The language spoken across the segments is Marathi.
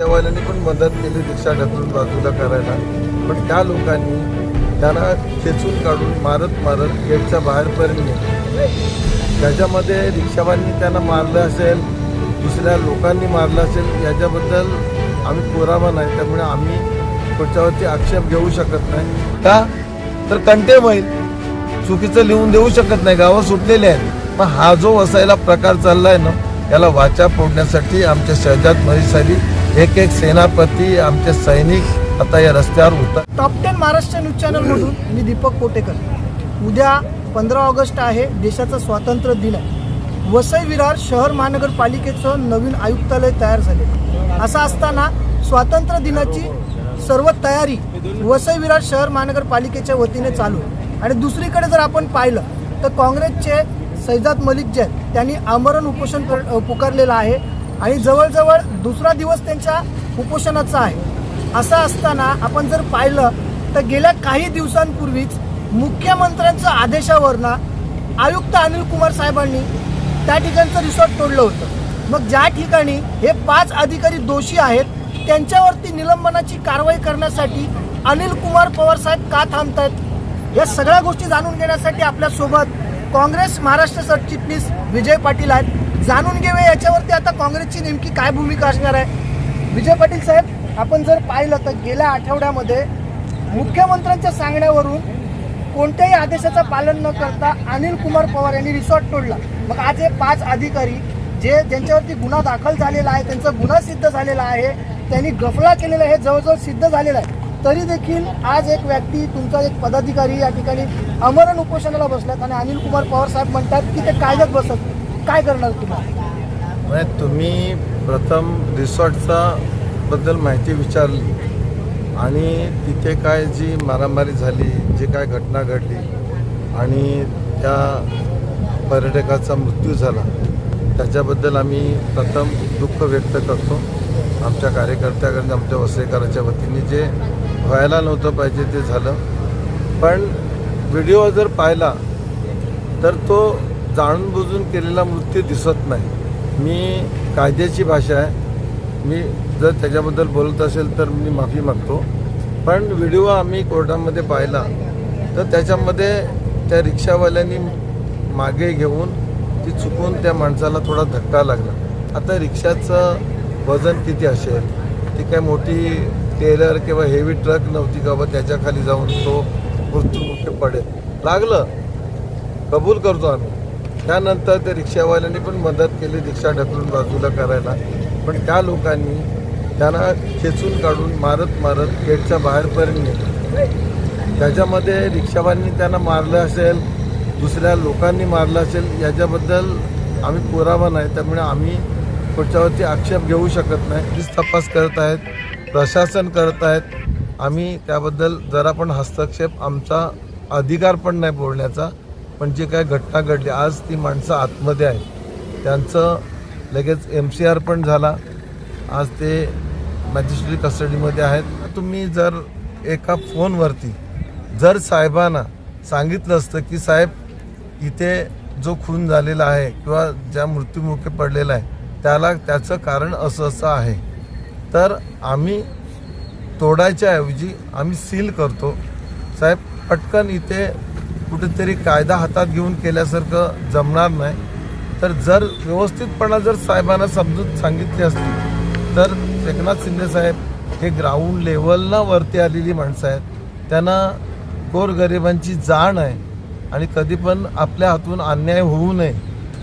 त्यावाल्यांनी पण मदत केली रिक्षा ढकलून बाजूला करायला. पण त्या लोकांनी त्याला खेचून काढून मारत मारत गेटच्या बाहेरपर्यंत नेलं त्याच्यामध्ये रिक्षावाल्यांनी त्यांना मारलं असेल दुसऱ्या लोकांनी मारलं असेल याच्याबद्दल आम्ही पुरावा नाही त्यामुळे आम्ही पुढच्यावरती आक्षेप घेऊ शकत नाही. का? तर कंटेम होईल. चुकीचं लिहून देऊ शकत नाही गावं सुटलेली आहेत. पण हा जो वसायला प्रकार चाललाय ना याला वाचा फोडण्यासाठी आमच्या शहजाद महेशाली एक एक सेनापती आमचे सैनिक आता या रस्त्यावर उतर टॉप टेन महाराष्ट्र न्यूज चॅनलमधून मी दीपक कोटेकर. उद्या पंधरा ऑगस्ट आहे देशाचा स्वातंत्र्य दिन आहे. वसई विरार शहर महानगरपालिकेचं नवीन आयुक्तालय तयार झाले. असं असताना स्वातंत्र्य दिनाची सर्व तयारी वसई विरार शहर महानगरपालिकेच्या वतीने चालू आणि दुसरीकडे जर आपण पाहिलं तर काँग्रेसचे सैजाद मलिक जे त्यांनी आमरण उपोषण कर पुकारलेलं आहे. आणि जवळजवळ दुसरा दिवस त्यांच्या उपोषणाचा आहे. असं असताना आपण जर पाहिलं तर गेल्या काही दिवसांपूर्वीच मुख्यमंत्र्यांचं आदेशावरनं आयुक्त अनिल कुमार साहेबांनी त्या ठिकाणचं रिसॉर्ट तोडलं होतं. मग ज्या ठिकाणी हे पाच अधिकारी दोषी आहेत त्यांच्यावरती निलंबनाची कारवाई करण्यासाठी अनिल कुमार पवार साहेब का थांबतायत या सगळ्या गोष्टी जाणून घेण्यासाठी आपल्यासोबत काँग्रेस महाराष्ट्र सरचिटणीस विजय पाटील आहेत. जाणून घेऊया याच्यावरती आता काँग्रेसची नेमकी काय भूमिका असणार आहे. विजय पाटील साहेब आपण जर पाहिलं तर गेल्या आठवड्यामध्ये मुख्यमंत्र्यांच्या सांगण्यावरून कोणत्याही आदेशाचं पालन न करता अनिल कुमार पवार यांनी रिसॉर्ट तोडला. मग आज हे पाच अधिकारी जे ज्यांच्यावरती गुन्हा दाखल झालेला आहे त्यांचा गुन्हा सिद्ध झालेला आहे त्यांनी गफला केलेला आहे हे जवळजवळ सिद्ध झालेलं आहे. तरी देखील आज एक व्यक्ती तुमचा एक पदाधिकारी या ठिकाणी अमरण उपोषणाला बसलात आणि अनिल कुमार पवार साहेब म्हणतात की ते कायद्यात बसत. काय करणार तुम्हाला म्हणजे तुम्ही प्रथम रिसॉर्टचा बद्दल माहिती विचारली आणि तिथे काय जी मारामारी झाली जी काय घटना घडली आणि त्या पर्यटकाचा मृत्यू झाला त्याच्याबद्दल आम्ही प्रथम दुःख व्यक्त करतो. आमच्या कार्यकर्त्याकडनं आमच्या वसईकराच्या वतीने जे व्हायला नव्हतं पाहिजे ते झालं. पण व्हिडिओ जर पाहिला तर तो जाणून बुजून केलेला मृत्यू दिसत नाही. मी कायद्याची भाषा आहे. मी जर त्याच्याबद्दल बोलत असेल तर मी माफी मागतो. पण व्हिडिओ आम्ही कोर्टामध्ये पाहिला तर त्याच्यामध्ये त्या रिक्षावाल्यांनी मागे घेऊन ती चुकून त्या माणसाला थोडा धक्का लागला. आता रिक्षाचं वजन किती असेल? ती काय मोठी टेलर किंवा हेवी ट्रक नव्हती का बा त्याच्याखाली जाऊन तो मृत्यूमुखी पडेल. लागलं. कबूल करतो आम्ही. त्यानंतर त्या रिक्षावाल्यांनी पण मदत केली रिक्षा ढकलून बाजूला करायला. पण त्या लोकांनी त्यांना खेचून काढून मारत मारत गेटच्या बाहेरपर्यंत नेलं. त्याच्यामध्ये रिक्षावाल्यांनी त्यांना मारलं असेल दुसऱ्या लोकांनी मारलं असेल याच्याबद्दल आम्ही पुरावा नाही. त्यामुळे आम्ही पुढच्यावरती आक्षेप घेऊ शकत नाही. तीच तपास करत आहेत. प्रशासन करत आहेत. आम्ही त्याबद्दल जरा पण हस्तक्षेप आमचा अधिकार पण नाही बोलण्याचा. पण जी काय घटना घडली आज ती माणसं आतमध्ये आहेत. त्यांचं लगेच एम सी आर पण झाला. आज ते मॅजिस्ट्रेट कस्टडीमध्ये आहेत. तुम्ही जर एका फोनवरती जर साहेबांना सांगितलं असतं की साहेब इथे जो खून झालेला आहे किंवा ज्या मृत्यूमुखी पडलेला आहे त्याला त्याचं कारण असं असं आहे. तर आम्ही तोडायच्या ऐवजी आम्ही सील करतो. साहेब पटकन इथे कुठेतरी कायदा हातात घेऊन केल्यासारखं जमणार नाही. तर जर व्यवस्थितपणा जर साहेबांना समजून सांगितली असती तर एकनाथ शिंदे साहेब हे ग्राउंड लेवलला वरती आलेली माणसं आहेत. त्यांना गोरगरिबांची जाण आहे आणि कधी पण आपल्या हातून अन्याय होऊ नये.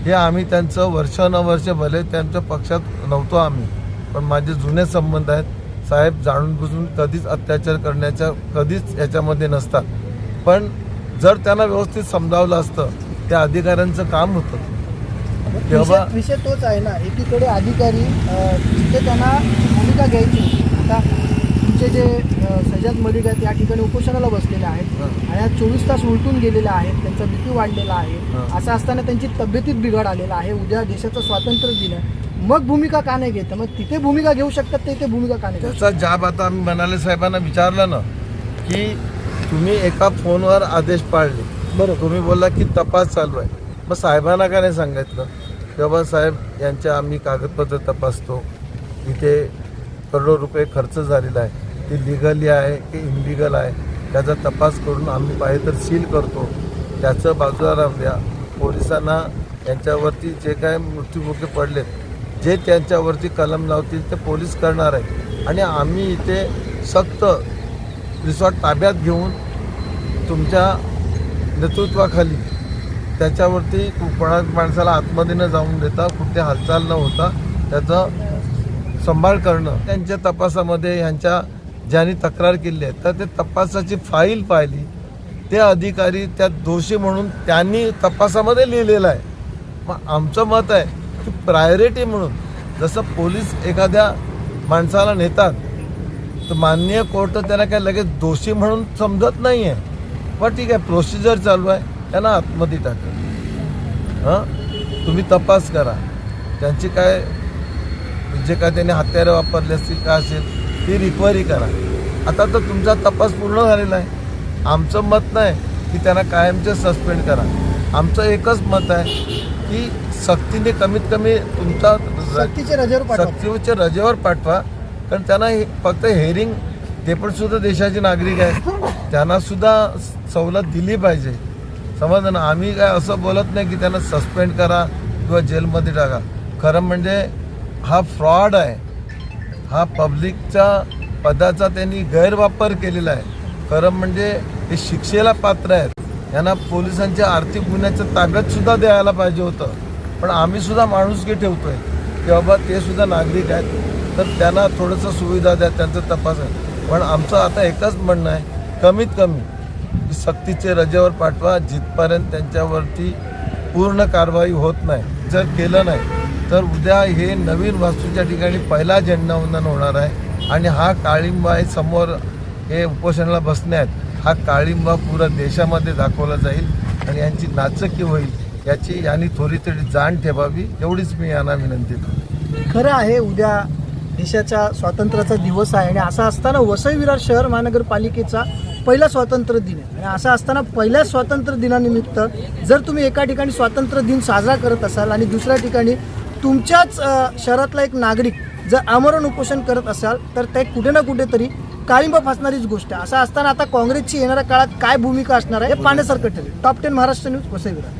हे आम्ही त्यांचं वर्षानुवर्ष भले त्यांच्या पक्षात नव्हतो आम्ही. पण माझे जुने संबंध आहेत. साहेब जाणून बुजून कधीच अत्याचार करण्याच्या कधीच याच्यामध्ये नसतात. पण जर त्यांना व्यवस्थित समजावलं असतं त्या अधिकाऱ्यांचं काम होतं. तेव्हा विषय तोच आहे ना. एकीकडे अधिकारी जिथे त्यांना भूमिका घ्यायची. आता तुमचे जे अ, सज्जाद मलिक आहेत या ठिकाणी उपोषणाला बसलेले आहेत. आणि आज चोवीस तास उलटून गेलेले आहेत. त्यांचा बीपी वाढलेला आहे. असं असताना त्यांची तब्येतीत बिघड आलेला आहे. उद्या देशाचं स्वातंत्र्य दिन आहे मग भूमिका का नाही घेत? मग तिथे भूमिका घेऊ शकतात ते इथे भूमिका का नाही त्याचा जाब आता आम्ही म्हणाले साहेबांना विचारलं ना की तुम्ही एका फोनवर आदेश पाळले. बरोबर. तुम्ही बोलला की तपास चालू आहे. मग साहेबांना का नाही सांगितलं? तेव्हा साहेब यांच्या आम्ही कागदपत्र तपासतो. इथे करोडो रुपये खर्च झालेला आहे. ती लिगली आहे की इनलिगल आहे? त्याचा तपास करून आम्ही पाहिजे तर सील करतो. त्याचं बाजूला राहू द्या. पोलिसांना यांच्यावरती जे काय मृत्यूमुखी पडलेत जे त्यांच्यावरती कलम लावतील ते पोलीस करणार आहे आणि आम्ही इथे सक्त रिसॉर्ट ताब्यात घेऊन तुमच्या नेतृत्वाखाली त्याच्यावरती कोणा माणसाला आतमध्ये न जाऊन देता कुठे हालचाल न होता त्याचा सांभाळ करणं. त्यांच्या तपासामध्ये ह्यांच्या ज्यांनी तक्रार केली आहे तर ते तपासाची फाईल पाहिली. ते अधिकारी त्यात दोषी म्हणून त्यांनी तपासामध्ये लिहिलेलं आहे. मग आमचं मत आहे की प्रायोरिटी म्हणून जसं पोलीस एखाद्या माणसाला नेतात तर माननीय कोर्ट त्याला काय लगेच दोषी म्हणून समजत नाही आहे पण ठीक आहे प्रोसिजर चालू आहे त्यांना आतमध्ये टाका. हां? तुम्ही तपास करा. त्यांची काय जे काय त्यांनी हत्यारं वापरले असतील काय असेल ती रिकव्हरी करा. आता तर तुमचा तपास पूर्ण झालेला आहे. आमचं मत नाही की त्यांना कायमचे सस्पेंड करा. आमचं एकच मत आहे की सक्तीने कमीत कमी तुमचा सक्तीचे रजेवर पाठवा. सक्तीच्या रजेवर पाठवा. कारण त्यांना हे फक्त हेअरिंग ते पण सुद्धा देशाचे नागरिक आहेत. त्यांना सुद्धा सवलत दिली पाहिजे. समजलं ना? आम्ही काय असं बोलत नाही की त्यांना सस्पेंड करा किंवा जेलमध्ये टाका. खरं म्हणजे हा फ्रॉड आहे. हा पब्लिकच्या पदाचा त्यांनी गैरवापर केलेला आहे. खरं म्हणजे हे शिक्षेला पात्र आहेत. यांना पोलिसांच्या आर्थिक गुन्ह्याच्या ताब्यातसुद्धा द्यायला पाहिजे होतं. पण आम्हीसुद्धा माणूसकी ठेवतो आहे की बाबा ते सुद्धा नागरिक आहेत. तर त्यांना थोडंसं सुविधा द्या त्यांचा तपास आहे. पण आमचं आता एकच म्हणणं आहे कमीत कमी सक्तीचे रजेवर पाठवा जिथपर्यंत त्यांच्यावरती पूर्ण कारवाई होत नाही. जर केलं नाही तर उद्या हे नवीन वास्तूच्या ठिकाणी पहिला झेंडावंदन होणार आहे. आणि हा काळिंबा समोर हे उपोषणाला बसण्यात आहेत. हा काळिंबा पुरा देशामध्ये दाखवला जाईल आणि यांची नाचकी होईल याची यांनी थोडी तरी जाण ठेवावी एवढीच मी यांना विनंती करतो. खरं आहे उद्या देशाच्या स्वातंत्र्याचा दिवस आहे आणि असं असताना वसई विरार शहर महानगरपालिकेचा पहिला स्वातंत्र्य दिन आहे. आणि असं असताना पहिल्या स्वातंत्र्य दिनानिमित्त जर तुम्ही एका ठिकाणी स्वातंत्र्य दिन साजरा करत असाल आणि दुसऱ्या ठिकाणी तुमच्याच शहरातला एक नागरिक जर आमरण उपोषण करत असाल तर ते कुठे ना कुठेतरी काळिंबा फासणारीच गोष्ट आहे. असं असताना आता काँग्रेसची येणाऱ्या काळात काय भूमिका असणार आहे हे पाहण्यासारखं ठरेल. Top ten Maharashtra news Vasai Virar